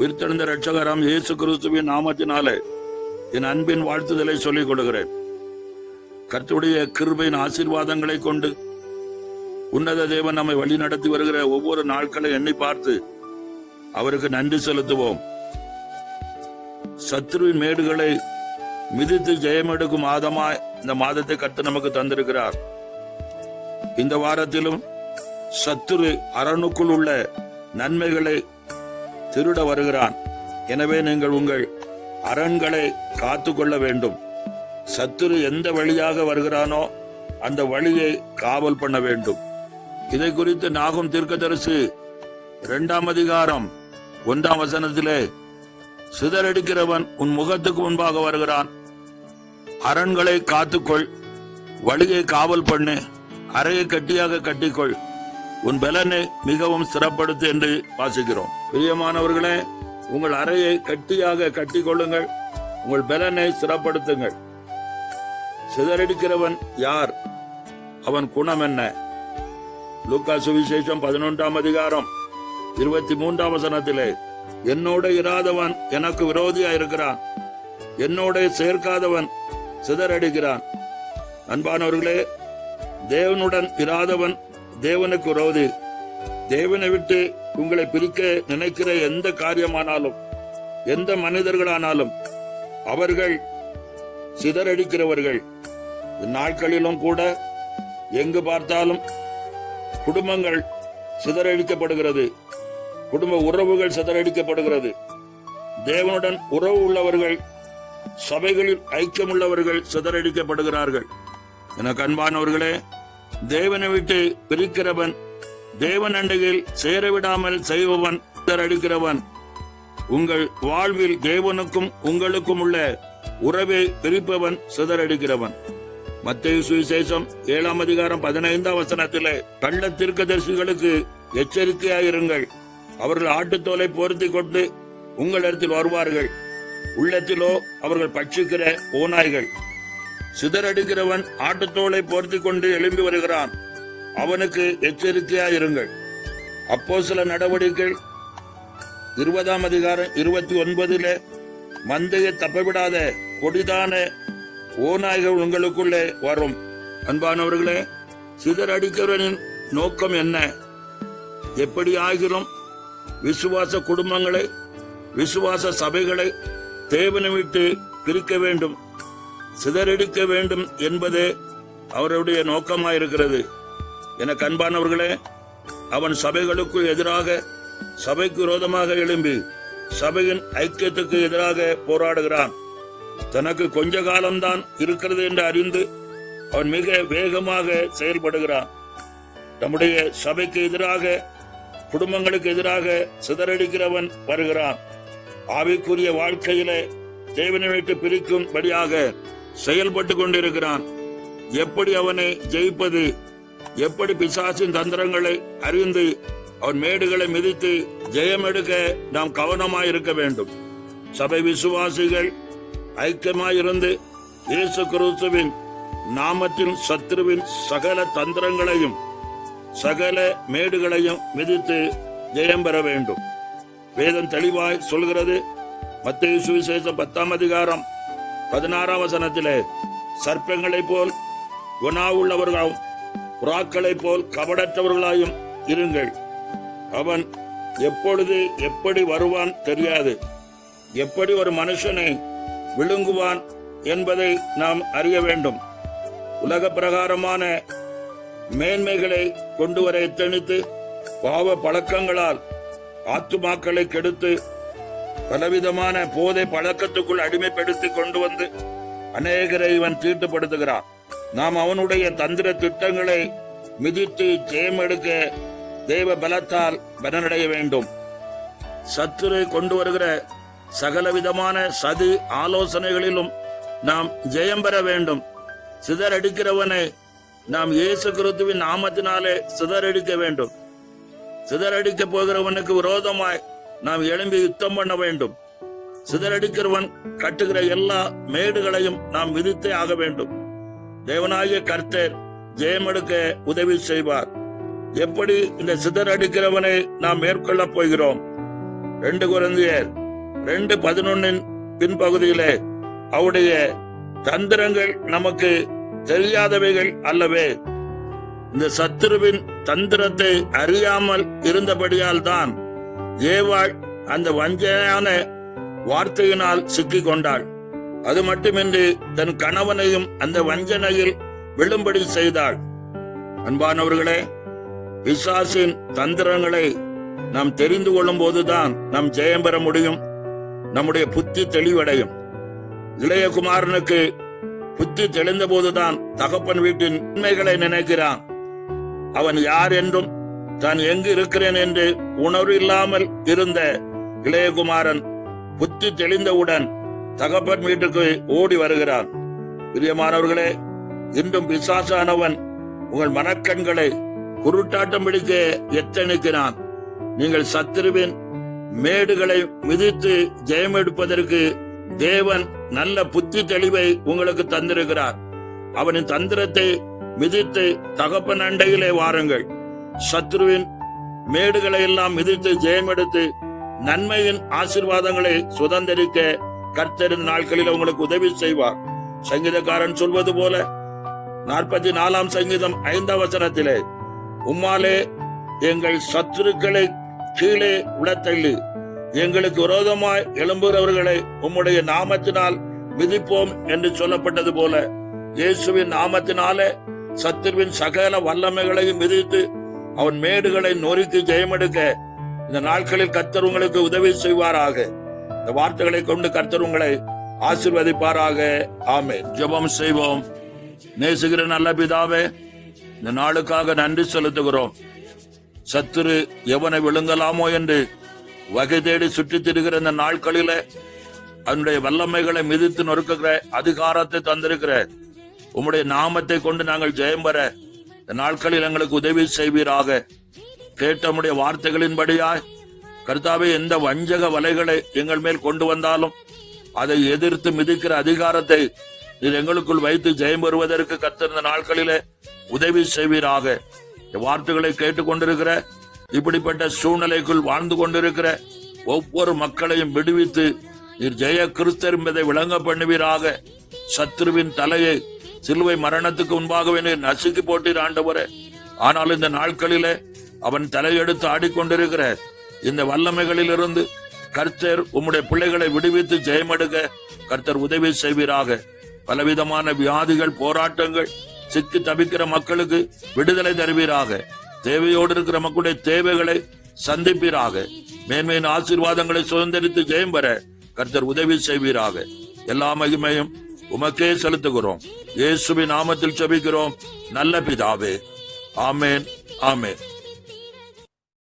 உயிர்த்தெழுந்த ரட்சகராம் இயேசு கிறிஸ்துவின் நாமத்தினாலே என் அன்பின் வாழ்த்துதலை சொல்லிக் கொடுக்கிறேன். கர்த்துடைய கிருபையின் ஆசீர்வாதங்களை கொண்டு உன்னத தேவன் நம்மை வழி நடத்தி வருகிற ஒவ்வொரு நாட்களை எண்ணி பார்த்து அவருக்கு நன்றி செலுத்துவோம். சத்ருவின் மேடுகளை மிதித்து ஜெயமெடுக்கும் மாதமாய் இந்த மாதத்தை கத்து நமக்கு தந்திருக்கிறார். இந்த வாரத்திலும் சத்துரு அரணுக்குள் உள்ள நன்மைகளை திருட வருகிறான். எனவே நீங்கள் உங்கள் அரண்களை காத்து கொள்ள வேண்டும். சத்துரு எந்த வழியாக வருகிறானோ அந்த வழியை காவல் பண்ண வேண்டும். இதை குறித்து நாகும் தீர்க்கதரிசி இரண்டாம் அதிகாரம் ஒன்றாம் வசனத்திலே சிதறடிக்கிறவன் உன் முகத்துக்கு முன்பாக வருகிறான். அரண்களை காத்துக்கொள். வழியை காவல் பண்ணு. அறையை கட்டியாக கட்டிக்கொள். உன் பலனை மிகவும் சிறப்படுத்து என்று வாசிக்கிறோம். பிரியமானவர்களே உங்கள் அறையை கட்டியாக கட்டிக்கொள்ளுங்கள். உங்கள் பலனை சிறப்படுத்துங்கள். சிதறடிக்கிறவன் யார்? அவன் குணம் என்ன? லூக்கா சுவிசேஷம் பதினொன்றாம் அதிகாரம் இருபத்தி மூன்றாம் வசனத்திலே என்னோட இராதவன் எனக்கு விரோதியா இருக்கிறான். என்னோட சேர்க்காதவன் சிதறடிக்கிறான். அன்பானவர்களே தேவனுடன் இராதவன் தேவனுக்கு உறவுது தேவனை விட்டு உங்களை பிரிக்க நினைக்கிற எந்த காரியமானாலும் எந்த மனிதர்களானாலும் அவர்கள் சிதறடிக்கிறவர்கள். நாட்களிலும் கூட எங்கு பார்த்தாலும் குடும்பங்கள் சிதறடிக்கப்படுகிறது. குடும்ப உறவுகள் சிதறடிக்கப்படுகிறது. தேவனுடன் உறவு உள்ளவர்கள் சபைகளில் ஐக்கியமுள்ளவர்கள் சிதறடிக்கப்படுகிறார்கள். எனக்கு அன்பானவர்களே தேவனை விட்டு பிரிக்கிறவன் தேவன் அண்டையில் சேரவிடாமல் செய்பவன் அடுக்கிறவன். உங்கள் வாழ்வில் தேவனுக்கும் உங்களுக்கும் உள்ள உறவை பிரிப்பவன் சிதறடிக்கிறவன் மத்திய சுவிசேஷம் ஏழாம் அதிகாரம் பதினைந்தாம் வசனத்திலே கள்ள தீர்க்கதரிசிகளுக்கு எச்சரிக்கையாயிருங்கள். அவர்கள் ஆட்டுத்தோலை போர்த்தி கொண்டு உங்களிடத்தில் வருவார்கள். உள்ளத்திலோ அவர்கள் பட்சிக்கிற ஓநாய்கள். சிதறடிக்கிறவன் ஆட்டுத்தோலை போர்த்தி கொண்டு எழும்பி வருகிறான். அவனுக்கு எச்சரிக்கையாயிருங்கள் அப்போ சில நடவடிக்கைகள் இருபதாம் அதிகாரம் இருபத்தி ஒன்பதுல மந்தையை தப்பவிடாத கொடிதான ஓநாய்கள் உங்களுக்குள்ளே வரும். அன்பானவர்களே சிதறடிக்கிறவனின் நோக்கம் என்ன? எப்படி ஆகிலும் விசுவாச குடும்பங்களை விசுவாச சபைகளை தேவனை விட்டு பிரிக்க வேண்டும். சிதறடிக்க வேண்டும் என்பதே அவருடைய நோக்கமாயிருக்கிறது. என கண்பானவர்களே அவன் சபைகளுக்கு எதிராக சபைக்கு விரோதமாக எழும்பி சபையின் ஐக்கியத்துக்கு எதிராக போராடுகிறான். தனக்கு கொஞ்ச காலம்தான் இருக்கிறது என்று அறிந்து அவன் மிக வேகமாக செயல்படுகிறான். நம்முடைய சபைக்கு எதிராக குடும்பங்களுக்கு எதிராக சிதறடிக்கிறவன் வருகிறான். ஆவிக்குரிய வாழ்க்கையிலே தேவனை விட்டு பிரிக்கும்படியாக செயல்பட்டு கொண்டிருக்கிறான். எப்படி அவனை ஜெயிப்பது? எப்படி பிசாசின் தந்திரங்களை அறிந்து அவன் மேடுகளை மிதித்து ஜெயம் எடுக்க நாம் கவனமாய் இருக்க வேண்டும்? சபை விசுவாசிகள் ஐக்கியமாயிருந்து இயேசு கிறிஸ்துவின் நாமத்தில் சத்ருவின் சகல தந்திரங்களையும் சகல மேடுகளையும் மிதித்து ஜெயம் பெற வேண்டும். வேதம் தெளிவாய் சொல்கிறது. மத்திய சுவிசேஷம் பத்தாம் அதிகாரம் பதினாறாம் வசனத்திலே சர்ப்பங்களைப் போல் குணாவுள்ளவர்களாகவும் புறாக்களைப் போல் கபடற்றவர்களாயும் இருங்கள். அவன் எப்பொழுது எப்படி வருவான் தெரியாது. எப்படி ஒரு மனுஷனை விழுங்குவான் என்பதை நாம் அறிய வேண்டும். உலக பிரகாரமான மேன்மைகளை கொண்டு வர எத்தனித்து பாவ பழக்கங்களால் ஆத்துமாக்களை கெடுத்து பலவிதமான போதை பழக்கத்துக்குள் அடிமைப்படுத்தி கொண்டு வந்து அநேகரை இவன் தீட்டுப்படுத்துகிறான். நாம் அவனுடைய தந்திர திட்டங்களை மிதித்து ஜெயம் எடுக்க தேவ பலத்தால் பலனடைய வேண்டும். சத்துரு கொண்டு வருகிற சகலவிதமான சதி ஆலோசனைகளிலும் நாம் ஜெயம் பெற வேண்டும். சிதறடிக்கிறவனை நாம் இயேசு கிறிஸ்துவின் நாமத்தினாலே சிதறடிக்க வேண்டும். சிதறடிக்க போகிறவனுக்கு விரோதமாய் நாம் எழும்பி யுத்தம் பண்ண வேண்டும். சிதறடிக்கிறவன் கட்டுகிற எல்லா மேடுகளையும் நாம் விதித்தே ஆக வேண்டும். தேவனாகிய கர்த்தர் ஜெயமெடுக்க உதவி செய்வார். எப்படி இந்த சிதறடிக்கிறவனை நாம் மேற்கொள்ளப் போகிறோம்? ரெண்டு குழந்தையர் ரெண்டு பதினொன்னின் பின்பகுதியிலே அவருடைய தந்திரங்கள் நமக்கு தெரியாதவைகள் அல்லவே. இந்த சத்துருவின் தந்திரத்தை அறியாமல் இருந்தபடியால் தான் ஏவாள் அந்த வஞ்சனையான வார்த்தையினால் சிக்கிக் கொண்டாள் அது மட்டுமின்றி தன் கணவனையும் அந்த வஞ்சனையில் விழும்படி செய்தாள். அன்பானவர்களே பிசாசின் தந்திரங்களை நாம் தெரிந்து கொள்ளும் போதுதான் நாம் ஜெயம் பெற முடியும். நம்முடைய புத்தி தெளிவடையும். இளையகுமாரனுக்கு புத்தி தெளிந்த போதுதான் தகப்பன் வீட்டின் உண்மைகளை நினைக்கிறான். அவன் யார் என்றும் தான் எங்கு இருக்கிறேன் என்று உணர்வு இல்லாமல் இருந்த இளையகுமாரன் புத்தி தெளிந்தவுடன் தகப்பன் வீட்டுக்கு ஓடி வருகிறான். பிரியமானவர்களே இன்றும் பிசாசானவன் உங்கள் மனக்கண்களை குருட்டாட்டம் பிடிக்க எத்தனிக்கிறான் நீங்கள் சத்துருவின் மேடுகளை மிதித்து ஜெயம் எடுப்பதற்கு தேவன் நல்ல புத்தி தெளிவை உங்களுக்கு தந்திருக்கிறார். அவனின் தந்திரத்தை மிதித்து தகப்பன் அண்டையிலே வாருங்கள். சத்ருவின் மேடுகளை எல்லாம் மிதித்து ஜெயம் எடுத்து நன்மையின் ஆசீர்வாதங்களை சுதந்திரிக்க கர்த்தரின் நாட்களில் உங்களுக்கு உதவி செய்வார். சங்கீதக்காரன் சொல்வது போல நாற்பத்தி நாலாம் சங்கீதம் ஐந்தாம் வசனத்திலே உம்மாலே எங்கள் சத்துருக்களை கீழே உளத்தள்ளி எங்களுக்கு விரோதமாய் எழும்புகிறவர்களை உம்முடைய நாமத்தினால் மிதிப்போம் என்று சொல்லப்பட்டது போல இயேசுவின் நாமத்தினாலே சத்துருவின் சகல வல்லமைகளையும் மிதித்து அவன் மேடுகளை நொறுக்கி ஜெயமெடுக்க இந்த நாட்களில் கர்த்தர் உங்களுக்கு உதவி செய்வாராக. இந்த வார்த்தைகளை கொண்டு கர்த்தர் உங்களை ஆசிர்வதிப்பாராக. ஆமே ஜெபம் செய்வோம். நேசுகிற நல்ல பிதாவே இந்த நாளுக்காக நன்றி செலுத்துகிறோம். சத்துரு எவனை விழுங்கலாமோ என்று வகை தேடி சுற்றித் திரிகிற இந்த நாட்களில அதனுடைய வல்லமைகளை மிதித்து நொறுக்குகிற அதிகாரத்தை தந்திருக்கிற உம்முடைய நாமத்தை கொண்டு நாங்கள் ஜெயம் பெற இந்த நாட்களில் எங்களுக்கு உதவி செய்வீராக. கேட்டமுடைய வார்த்தைகளின்படியாய் கர்த்தாவே எந்த வஞ்சக வலைகளை எங்கள் மேல் கொண்டு வந்தாலும் அதை எதிர்த்து மிதிக்கிற அதிகாரத்தை இது எங்களுக்குள் வைத்து ஜெயம் பெறுவதற்கு கத்திருந்த நாட்களிலே உதவி செய்வீராக. இந்த வார்த்தைகளை கேட்டுக்கொண்டிருக்கிற இப்படிப்பட்ட சூழ்நிலைக்குள் வாழ்ந்து கொண்டிருக்கிற ஒவ்வொரு மக்களையும் விடுவித்து நீர் ஜெய கிறிஸ்தர் என்பதை விளங்க பண்ணுவீராக. சத்ருவின் தலையை சிலுவை மரணத்துக்கு முன்பாகவே நீர் நசுக்கி போட்டீர் ஆண்டவரே. ஆனால் இந்த நாட்களிலே அவன் தலையெடுத்து ஆடிக்கொண்டிருக்கிற இந்த வல்லமைகளிலிருந்து கர்த்தர் உம்முடைய பிள்ளைகளை விடுவித்து ஜெயமெடுக்க கர்த்தர் உதவி செய்வீராக. பலவிதமான வியாதிகள் போராட்டங்கள் சிக்கி தவிக்கிற மக்களுக்கு விடுதலை தருவீராக. தேவையோடு இருக்கிற மக்களுடைய தேவைகளை சந்திப்பீராக. மேன்மையின் ஆசீர்வாதங்களை சுதந்திரித்து ஜெயம் பெற கர்த்தர் உதவி செய்வீராக. எல்லா மகிமையும் உமக்கே செலுத்துகிறோம். இயேசுவின் நாமத்தில் செபிக்கிறோம் நல்ல பிதாவே. ஆமேன் ஆமேன்.